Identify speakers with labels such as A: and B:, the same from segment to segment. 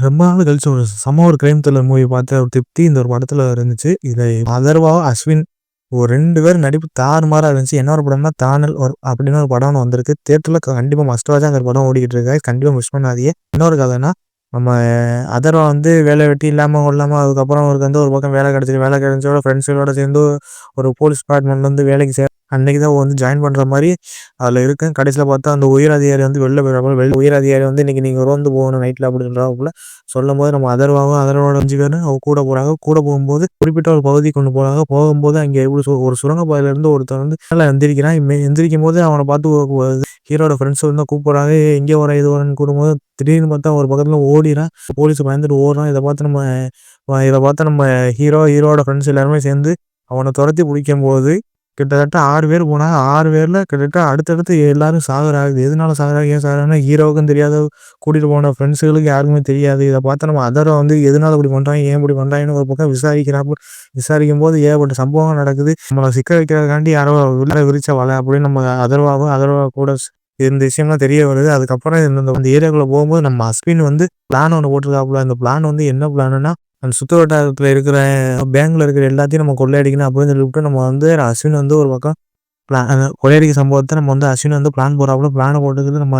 A: ரொம்ப நாள் கழிச்சு ஒரு சம ஒரு கிரைம் த்ரில்லர் மூவி பார்த்த ஒரு திருப்தி இந்த ஒரு படத்தில் இருந்துச்சு. இதை அதர்வா அஸ்வின் ஒரு ரெண்டு பேர் நடிப்பு தாறுமாறாக இருந்துச்சு. என்ன ஒரு படம்னா தானல் ஒரு அப்படின்னு ஒரு படம் வந்திருக்கு. தேட்டரில் கண்டிப்பாக மஸ்ட் வாட்சாக அந்த படம் ஓடிக்கிட்டு இருக்கு. கண்டிப்பாக மிஸ் பண்ணாதே இன்னொரு கதைனா நம்ம அதர்வா வந்து வேலை வெட்டி இல்லாமல் இல்லாமல் அதுக்கப்புறம் அவருக்கு வந்து ஒரு பக்கம் வேலை கிடச்சிது வேலை கிடச்சோட ஃப்ரெண்ட்ஸுகளோட சேர்ந்து ஒரு போலீஸ் டிபார்ட்மெண்ட்லேருந்து வேலைக்கு சே அன்னைக்கு தான் வந்து ஜாயின் பண்ணுற மாதிரி அதில் இருக்கேன். கடைசியில் பார்த்தா அந்த உயர் அதிகாரி வந்து வெளில போயிடறாப்புல. வெளில உயர் அதிகாரி வந்து இன்றைக்கி நீங்கள் ரோந்து போகணும் நைட்டில் அப்படின்றாப்புல. சொல்லும் போது நம்ம அதர்வாகவும் அதர்வோட அஞ்சு பேரும் அவங்க கூட போகிறாங்க கூட போகும்போது குறிப்பிட்ட ஒரு பகுதி கொண்டு போகிறாங்க போகும்போது அங்கே எப்படி ஒரு சுரங்கப்பாதையிலேருந்து ஒருத்தர் வந்து நல்லா எந்திரிக்கிறான். எந்திரிக்கும் போது அவனை பார்த்து ஹீரோட ஃப்ரெண்ட்ஸ் வந்து கூப்பிட்றாங்க. எங்கே வர இது வரன்னு கூடும்போது திடீர்னு பார்த்தா ஒரு பக்கத்தில் ஓடிறான் போலீஸ் பயந்துட்டு ஓடுறான். இதை பார்த்து நம்ம இதை பார்த்து நம்ம ஹீரோ ஹீரோட ஃப்ரெண்ட்ஸ் எல்லாருமே சேர்ந்து அவனை துரத்தி பிடிக்கும் போது கிட்டத்தட்ட ஆறு பேர் போனாங்க ஆறு பேரில் கிட்டத்தட்ட அடுத்தடுத்து எல்லாரும் சாகுறாகுது எதனால சாகுறாங்க ஏன் சாகுறாங்கன்னா ஹீரோவுக்கும் தெரியாத கூட்டிகிட்டு போன ஃப்ரெண்ட்ஸுகளுக்கு யாருக்குமே தெரியாது. இதை பார்த்து நம்ம அதரை வந்து எதனால இப்படி பண்ணுறாங்க ஏன் இப்படி பண்ணுறாங்கன்னு ஒரு பக்கம் விசாரிக்கிறாப்பு. விசாரிக்கும் போது ஏகப்பட்ட சம்பவம் நடக்குது. நம்மளை சிக்க வைக்கிறதுக்காண்டி யாரோ உள்ள விரிச்ச வலை அப்படின்னு நம்ம அதர்வாவும் அதர்வா கூட இந்த விஷயம்லாம் தெரிய வருது. அதுக்கப்புறம் இந்த ஏரியாக்குள்ளே போகும்போது நம்ம அஸ்வின் வந்து பிளான் ஒன்று போட்டிருக்காப்புல. அந்த பிளான் வந்து என்ன பிளான்னா அந்த சுற்று வட்டாரத்தில் இருக்கிற பேங்க்ல இருக்கிற எல்லாத்தையும் நம்ம கொள்ளையடிக்கணும் அப்படின்னு சொல்லிவிட்டு நம்ம வந்து அஸ்வின் வந்து ஒரு பக்கம் பிளான் கொள்ளையடிக்க சம்பவத்தை நம்ம வந்து அஸ்வின் வந்து பிளான் போகிறாப்புல பிளானை போட்டுக்கிட்டு நம்ம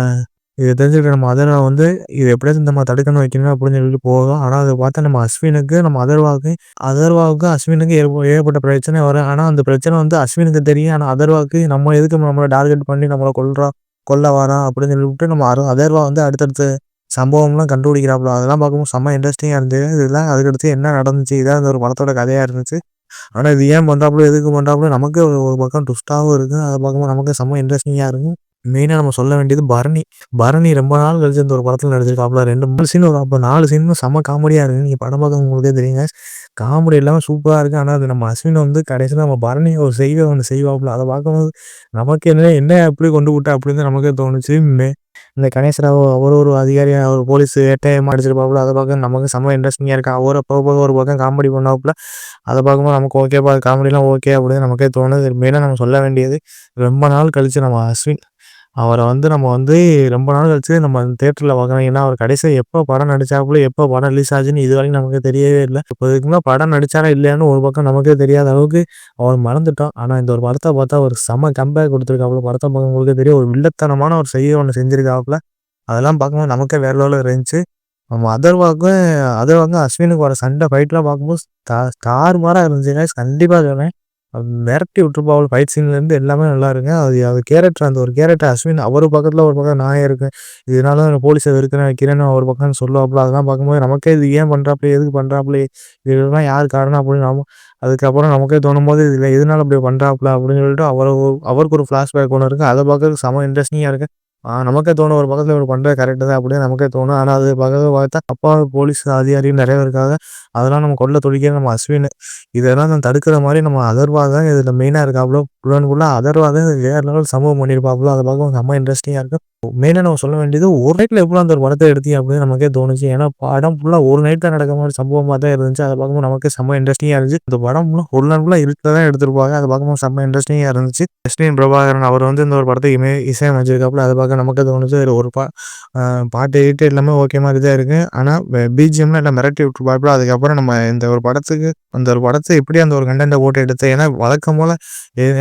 A: இதை தெரிஞ்சுக்கிட்ட நம்ம அதர்வா வந்து இது எப்படியாச்சும் நம்ம தடுக்கணும் வைக்கணும் அப்படின்னு சொல்லிட்டு போகும். ஆனால் அதை பார்த்தா நம்ம அஸ்வினுக்கு நம்ம அதர்வாவுக்கு அதர்வாவுக்கு அஸ்வினுக்கு ஏற்பட்ட பிரச்சனை வரும். ஆனால் அந்த பிரச்சனை வந்து அஸ்வினுக்கு தெரியும். ஆனால் அதர்வாவுக்கு நம்ம எதுக்கு நம்மளை டார்கெட் பண்ணி நம்மளை கொள்றோம் கொல்ல வரோம் அப்படின்னு சொல்லிவிட்டு நம்ம அதர்வா வந்து அடுத்தடுத்து சம்பவம்லாம் கண்டுபிடிக்கிறாப்புல. அதெல்லாம் பார்க்கும்போது செம்ம இன்ட்ரெஸ்டிங்காக இருந்தது. இதெல்லாம் அதுக்கடுத்து என்ன நடந்துச்சு? இதான் இந்த ஒரு படத்தோட கதையாக இருந்துச்சு. ஆனால் இது ஏன் பண்ணுறாப்புல எதுக்கு பண்ணுறாப்புல நமக்கு ஒரு பக்கம் டுஸ்ட்டாகவும் இருக்குது அதை பார்க்கும்போது நமக்கு செம்ம இன்ட்ரெஸ்டிங்காக இருக்கும். மெயினாக நம்ம சொல்ல வேண்டியது பரணி. பரணி ரொம்ப நாள் கழிச்சு இந்த ஒரு படத்தில் நடிச்சிருக்காப்புல. ரெண்டு மூணு சீன் ஒரு அப்போ நாலு சீனும் செம்ம காமெடியாக இருக்குது நீங்கள் படம் பார்க்க உங்களுக்கே தெரியுங்க காமெடி எல்லாமே சூப்பராக இருக்குது ஆனால் அது நம்ம அஸ்வின் வந்து கடைசியில் நம்ம பரணி ஒரு செய்வே ஒன்று செய்வாப்புல. அதை பார்க்கும்போது நமக்கு என்ன என்ன எப்படி கொண்டு விட்டா அப்படின்னு நமக்கே தோணுச்சு. மே இந்த கணேசராவ் அவர் ஒரு அதிகாரி அவர் போலீஸ் வேட்டையை அடிச்சிருப்பாப்புல அதை பார்க்க நமக்கு செம்ம இன்ட்ரெஸ்டிங்காக இருக்கும் அவரை போக போக ஒரு பக்கம் காமெடி பண்ணாப்புல அதை பார்க்கும்போது நமக்கு ஓகேப்பா காமெடிலாம் ஓகே அப்படின்னு நமக்கே தோணுது. மெயினாக நம்ம சொல்ல வேண்டியது ரொம்ப நாள் கழித்து நம்ம அஸ்வின் அவரை வந்து நம்ம வந்து ரொம்ப நாள் கழிச்சு நம்ம தேட்டரில் பார்க்குறோம். ஏன்னா அவர் கடைசியாக எப்போ படம் நடிச்சாப்புல எப்போ படம் ரிலீஸ் ஆச்சுன்னு இது வரைக்கும் நமக்கு தெரியவே இல்லை. இப்போ இதுக்கு படம் நடிச்சாரா இல்லையான்னு ஒரு பக்கம் நமக்கே தெரியாத அளவுக்கு அவர் மறந்துட்டோம். ஆனால் இந்த ஒரு படத்தை பார்த்தா ஒரு செம கம்பேக் கொடுத்துருக்காப்புல. படத்தை பார்க்கும்போது தெரியும். ஒரு வில்லத்தனமான ஒரு செய்ய ஒன்று செஞ்சுருக்காப்புல. அதெல்லாம் பார்க்கும்போது நமக்கே வேற லெவலில் இருந்துச்சு. நம்ம அதர்வாக்கும் அதர்வாக்கும் அஸ்வினுக்கு வர சண்டை ஃபைட்லாம் பார்க்கும்போது ஸ்டார் மாதிரி இருந்துச்சு கண்டிப்பாக சொல்கிறேன் மிரட்டி விட்டுருப்பாள் ஃபைட் சீன்லேருந்து எல்லாமே நல்லா இருக்கு. அது அது கேரக்டர் அந்த ஒரு கேரக்டர் அஸ்வின் அவர் பக்கத்தில் ஒரு பக்கம் நான் இருக்கேன் இதனால போலீஸை இருக்கிறேன் வைக்கிறேன்னு ஒரு பக்கம் சொல்லுவாப்புல. அதெல்லாம் பார்க்கும்போது நமக்கே இது ஏன் பண்ணுறாப்புல எதுக்கு பண்ணுறாப்புல இதெல்லாம் யார் காரணம் அப்படின்னு நம்ம அதுக்கப்புறம் நமக்கே தோணும் போது இதில் எதனால அப்படி பண்ணுறாப்புல அப்படின்னு சொல்லிட்டு அவர் அவருக்கு ஒரு ஃப்ளாஷ்பேக் ஒன்று இருக்குது அதை பார்க்கறதுக்கு செம இன்ட்ரெஸ்டிங்காக இருக்குது நமக்கே தோணும் ஒரு பக்கத்தில் ஒரு பண்ணுறது கரெக்டு தான் அப்படியே நமக்கே தோணும். ஆனால் அது பக்கத்தில் பார்த்தா அப்பா போலீஸ் அதிகாரியும் நிறைய இருக்காங்க. அதெல்லாம் நம்ம கொள்ள துடிக்கிற நம்ம அஸ்வின் இதெல்லாம் நம்ம தடுக்கிற மாதிரி நம்ம அதர்வா தான் இதில் மெயினாக இருக்காப்புல ஃபுல் ஃபுல்லாக அதர்வா தான் வேறு லெவல் சம்பவம் பண்ணியிருப்பாப்புல. அதை பார்க்க செம்ம இன்ட்ரெஸ்டிங்காக இருக்கும். மெயினாக நம்ம சொல்ல வேண்டியது ஒரு நைட்டில் எப்படி அந்த ஒரு படத்தை எடுத்தி அப்படின்னு நமக்கே தோணுச்சு. ஏன்னா படம் ஃபுல்லாக ஒரு நைட் தான் நடக்க மாதிரி சம்பவமாக தான் இருந்துச்சு. அதை பார்க்கும்போது நமக்கு செம்ம இன்ட்ரெஸ்டிங்காக இருந்துச்சு. இந்த படம் ஃபுல்லாக ஒரு நாள் ஃபுல்லாக இருட்டில் தான் எடுத்திருப்பாங்க. அதை பார்க்கும்போது செம்ம இன்ட்ரெஸ்டிங்காக இருந்துச்சு. எஸ்டின் பிரபாகரன் அவர் வந்து இந்த ஒரு படத்தை இமே இசையமைச்சிருக்காப்புல. அதை பார்க்க நமக்கு தோணுச்சு. ஒரு பா பாட்டு எயிட்டு எல்லாமே ஓகே மாதிரி தான் இருக்குது ஆனால் பிஜிஎம்ல எல்லாம் மிரட்டி விட்டுருப்பாப்புல. அதுக்கப்புறம் நம்ம இந்த ஒரு படத்துக்கு அந்த ஒரு படத்தை எப்படி அந்த ஒரு கண்டென்ட்டை போட்டு எடுத்து ஏன்னா வழக்கம் போல்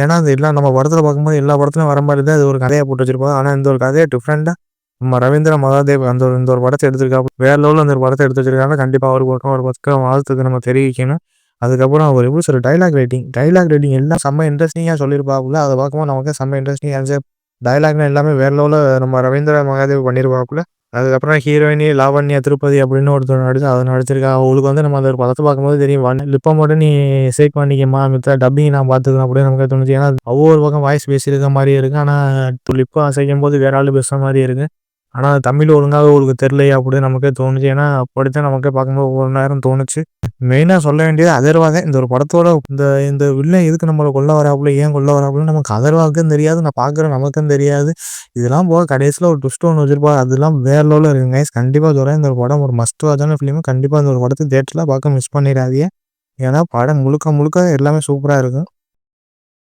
A: ஏன்னா அது எல்லாம் நம்ம படத்தில் பார்க்கும்போது எல்லா படத்துலையும் வர மாதிரி தான் அது ஒரு கதையை போட்டு வச்சிருப்பாங்க. ஆனால் இந்த ஒரு கதையை டிஃப்ரெண்ட்டாக நம்ம ரவீந்திர மகாதேவ் அந்த ஒரு இந்த ஒரு படத்தை எடுத்திருக்காப்பு வேற லெவலில் அந்த ஒரு படத்தை எடுத்து வச்சிருக்காங்க. கண்டிப்பாக அவருக்கு பக்கம் ஒரு பக்கம் வாழ்த்துக்கு நம்ம தெரிவிக்கணும். அதுக்கப்புறம் அவர் எப்படி சொல்ற டைலாக் ரைட்டிங் டைலாக் ரைட்டிங் எல்லாம் செம்ம இன்ட்ரெஸ்டிங்காக சொல்லியிருப்பாப்புல. அதை பார்க்கும்போது நமக்கு செம்ம இன்ட்ரெஸ்டிங்காக இருந்துச்சு. டைலாக்னா எல்லாமே வேற லெவலில் நம்ம ரவீந்திர மகாதேவ் பண்ணியிருப்பாப்புல. அதுக்கப்புறம் ஹீரோயினி லாவண்யா திருப்பதி அப்படின்னு ஒருத்தர் நடிச்சு அதை நடிச்சிருக்கா. அவளுக்கு வந்து நம்ம அந்த ஒரு படத்தை பார்க்கும்போது தெரியும் லிப்பை மட்டும் நீ சேக் பண்ணிக்கமா மித்த டப்பிங் நான் பார்த்துக்கணும் அப்படின்னு நமக்கு தோணுச்சு. ஏன்னா ஒவ்வொரு பக்கம் வாய்ஸ் பேசியிருக்க மாதிரி இருக்கு. ஆனால் லிப்பை அசைக்கும் போது வேற ஆள் பேசுகிற மாதிரி இருக்கு. ஆனால் தமிழ் ஒழுங்காக உங்களுக்கு தெரிலையே அப்படின்னு நமக்கே தோணுச்சு. ஏன்னா அப்படித்தான் நமக்கே பார்க்கும்போது ஒரு நேரம் தோணுச்சு. மெயினாக சொல்ல வேண்டியது அதர்வாக. இந்த ஒரு படத்தோட இந்த இந்த வில்லன் எதுக்கு நம்மளை கொல்ல வராப்புல ஏன் கொல்ல வராப்புல நமக்கு அதர்வாக்கும் தெரியாது. நான் பார்க்குறேன் நமக்கும் தெரியாது. இதெல்லாம் போக கடைசியில் ஒரு டுஸ்ட் ஒன்று வச்சிருப்பா. அதெல்லாம் வேற லெவலில் இருக்குங்க கண்டிப்பாக சொல்கிறேன் இந்த ஒரு படம் ஒரு மஸ்ட் வாட்சான ஃபிலிமு கண்டிப்பாக இந்த ஒரு படத்தை தேட்டரில் பார்க்க மிஸ் பண்ணிடாதீங்க. ஏன்னா படம் முழுக்க முழுக்க எல்லாமே சூப்பராக இருக்கும்.